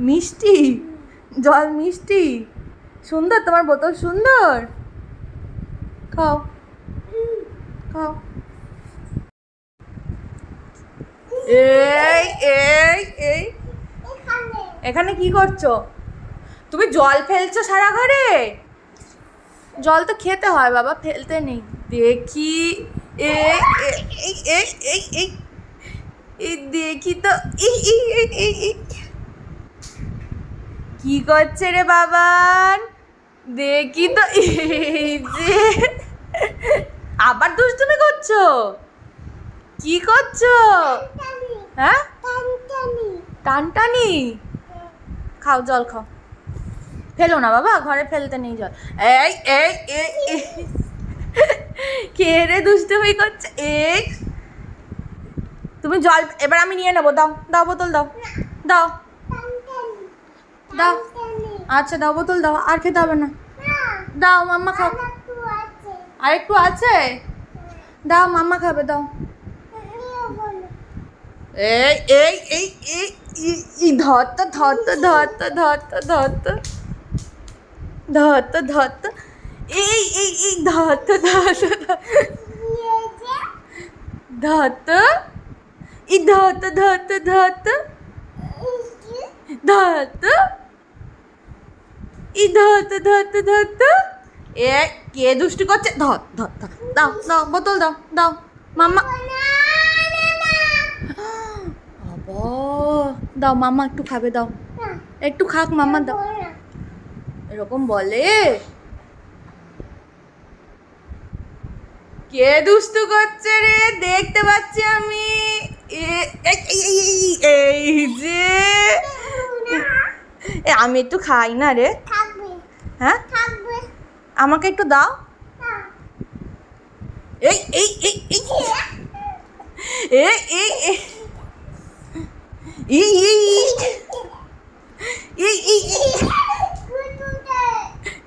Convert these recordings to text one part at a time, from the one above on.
মিষ্টি। জল মিষ্টি? সুন্দর তোমার বোতল সুন্দর? খাও। খাও। এই এই এই। এখানে। কি করছ? তুমি জল ফেলছো সারা ঘরে? জল তো খেতে হয় বাবা ফেলতে নেই। দেখি। এই এই এই এই। এই দেখি তো। এই এই এই এই। কি করছে রে বাবান? দেখি তো এই যে। আবার দুষ্টুমি করছ? কি করছ? হ্যাঁ? টানটানি। খাও জল খাও। ফেলো না বাবা, ঘরে ফেলতে নেই জল। এই এই এই। কে রে দুষ্টুমি করছে? এই। তুমি জল, এবার আমি নিয়ে নেব, দাও দাও বোতল দাও। দাও। দাও। আচ্ছা দাও, বোতল দাও, আর খেতে হবে না। দাও, মাম্মা খাও। আর একটু আছে? দাও, মাম্মা খাবে, দাও। এই এই এই এই, ই- ধর তো ধর তো ধর তো ধর তো ধর তো। ধর তো ধর তো। এই এই এই, ধর তো, ধর ধর তো। ই ধর তো ধর তো ধর তো। ধর ই ধর তো ধর এ কে দুষ্টু করছে? ধর ধর ধর। দাও দাও বোতল দাও দাও। মাম্মা। দাও মাম্মা একটু খাবে দাও। একটু খাক মাম্মা দাও। এরকম বলে? কে দুষ্টু করছে রে? দেখতে পাচ্ছি আমি। এই, যে। আমি একটু খাই না রে। হ্যাঁ আমাকে একটু দাও এই এই এই এই এই এই এই এই এই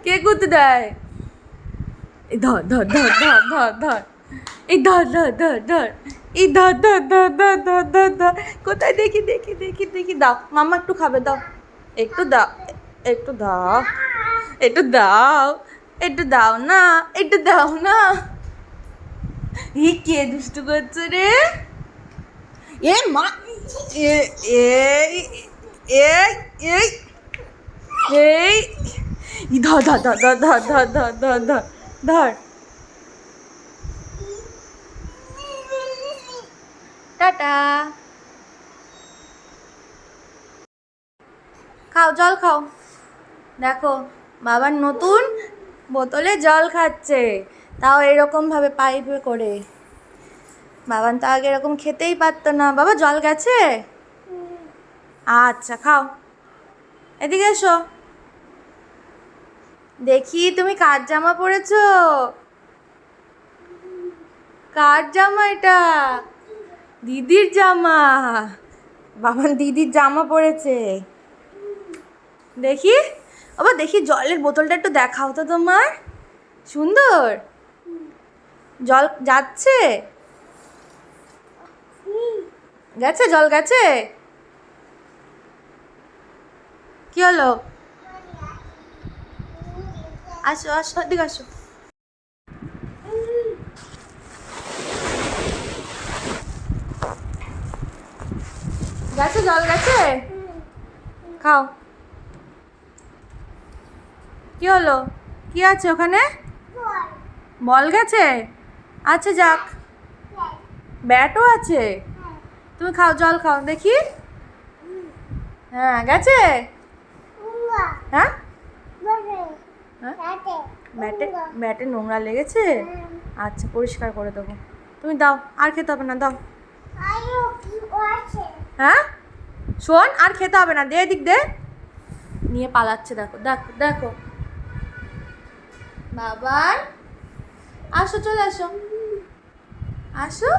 কে করতে দেয় এই ধর ধর ধর ধর ধর ধর এই ধর ধর ধর ধর এই ধর ধর ধর ধর ধর ধর ধর কোথায় দেখি দেখি দেখি দেখি দাও মামা একটু খাবে দাও একটু দাও একটু দাও একটু দাও একটু দাও না, একটু দাও না। এই কে দুষ্টু করছে রে? এ মা, এ ই ধর। টাটা। খাও, জল খাও। দেখো বাবার নতুন বোতলে জল খাচ্ছে। তাও এরকমভাবে পাইপে করে। বাবান তো আগে এরকম খেতেই পারতো না। বাবা, জল গেছে? আচ্ছা খাও। এদিকে এসো। দেখি, তুমি কার জামা পরেছো কার জামা এটা? দিদির জামা। বাবান দিদির জামা পরেছে দেখি। আবার দেখি জলের বোতলটা একটু দেখাও তো তোমার। সুন্দর। জল যাচ্ছে? গেছে, জল গেছে? কি হলো? আসো আসো, এদিকে আসো। গেছে, জল গেছে? খাও। কি হলো? কি আছে ওখানে? বল গেছে? আচ্ছা যাক। ব্যাটও আছে। তুমি খাও জল খাও দেখি। হ্যাঁ গেছে? হ্যাঁ? হ্যাঁ ব্যাটে ব্যাটে নোংরা লেগেছে? আচ্ছা পরিষ্কার করে দেবো। তুমি দাও আর খেতে হবে না দাও। হ্যাঁ? শোন আর খেতে হবে না দে দিক দে। নিয়ে পালাচ্ছে দেখো দেখো দেখো। বাবার। আসো চলে আসো। আসো।